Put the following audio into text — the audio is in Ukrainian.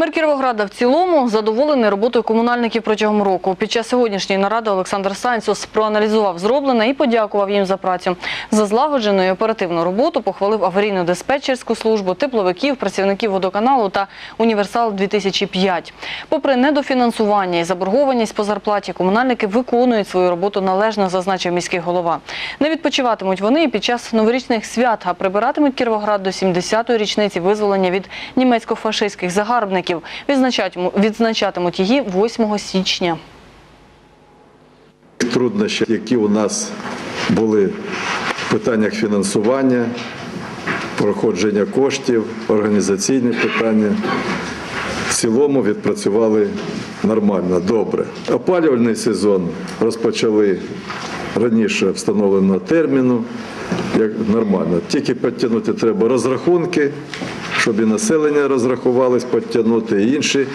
Мер Кіровограда в цілому задоволений роботою комунальників протягом року. Під час сьогоднішньої наради Олександр Санцус проаналізував зроблене і подякував їм за працю. За злагоджену і оперативну роботу похвалив аварійну диспетчерську службу, тепловиків, працівників водоканалу та Універсал 2005 Попри недофінансування і заборгованість по зарплаті, комунальники виконують свою роботу належно, зазначив міський голова. Не відпочиватимуть вони і під час новорічних свят, а прибиратимуть Кіровоград до 70-ї річниці визволення від німецько-фашистських загарбників. Відзначатимуть, відзначатимуть її 8 січня. труднощі, які у нас були в питаннях фінансування, проходження коштів, організаційні питання. В цілому відпрацювали нормально, добре. Опалювальний сезон розпочали раніше встановленого терміну, як нормально. Тільки підтягнути треба розрахунки, щоб і населення розрахувалось, підтягнути і інші.